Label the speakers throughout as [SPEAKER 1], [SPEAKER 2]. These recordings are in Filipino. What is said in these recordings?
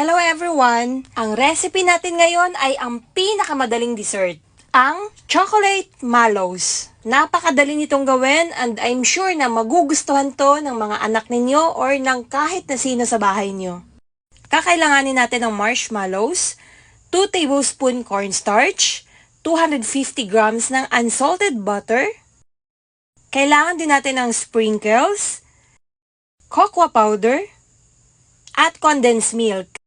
[SPEAKER 1] Hello everyone! Ang recipe natin ngayon ay ang pinakamadaling dessert, ang chocolate mallows. Napakadali nitong gawin and I'm sure na magugustuhan to ng mga anak ninyo or ng kahit na sino sa bahay nyo. Kakailanganin natin ng marshmallows, 2 tablespoon cornstarch, 250 grams ng unsalted butter, kailangan din natin ng sprinkles, cocoa powder, at condensed milk.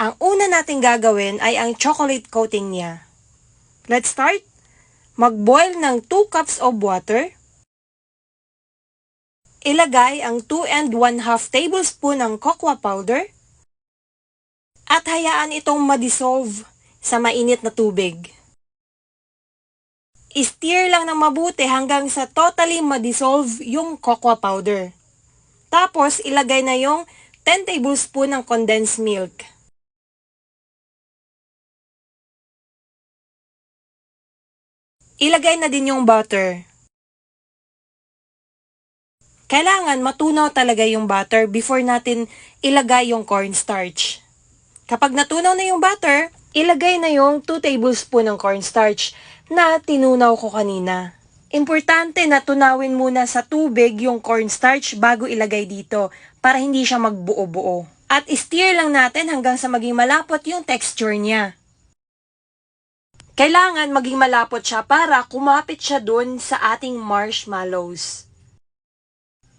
[SPEAKER 1] Ang una nating gagawin ay ang chocolate coating niya. Let's start. Mag-boil ng 2 cups of water. Ilagay ang 2 and 1 half tablespoon ng cocoa powder. At hayaan itong madissolve sa mainit na tubig. I-stir lang ng mabuti hanggang sa totally madissolve yung cocoa powder. Tapos, ilagay na yung 10 tablespoon ng condensed milk. Ilagay na din yung butter. Kailangan matunaw talaga yung butter before natin ilagay yung cornstarch. Kapag natunaw na yung butter, ilagay na yung 2 tablespoon ng cornstarch na tinunaw ko kanina. Importante na tunawin muna sa tubig yung cornstarch bago ilagay dito para hindi siya magbuo-buo. At stir lang natin hanggang sa maging malapot yung texture niya. Kailangan maging malapot siya para kumapit siya dun sa ating marshmallows.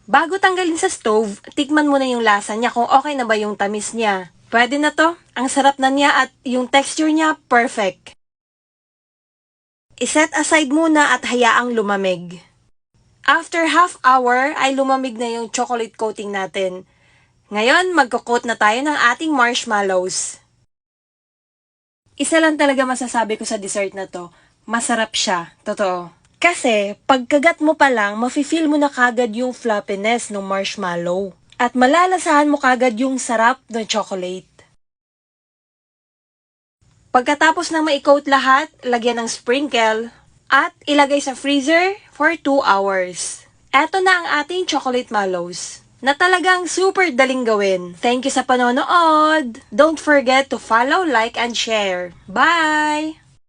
[SPEAKER 1] Bago tanggalin sa stove, tikman mo na yung lasa niya kung okay na ba yung tamis niya. Pwede na to. Ang sarap na niya at yung texture niya perfect. Iset aside muna at hayaang lumamig. After half hour ay lumamig na yung chocolate coating natin. Ngayon, magkukot na tayo ng ating marshmallows. Isa lang talaga masasabi ko sa dessert na to, masarap siya, totoo. Kasi, pagkagat mo pa lang, mafe-feel mo na kagad yung fluffiness ng marshmallow. At malalasahan mo kagad yung sarap ng chocolate. Pagkatapos ng ma-coat lahat, lagyan ng sprinkle at ilagay sa freezer for 2 hours. Eto na ang ating chocolate mallows na talagang super daling gawin. Thank you sa panonood! Don't forget to follow, like, and share. Bye!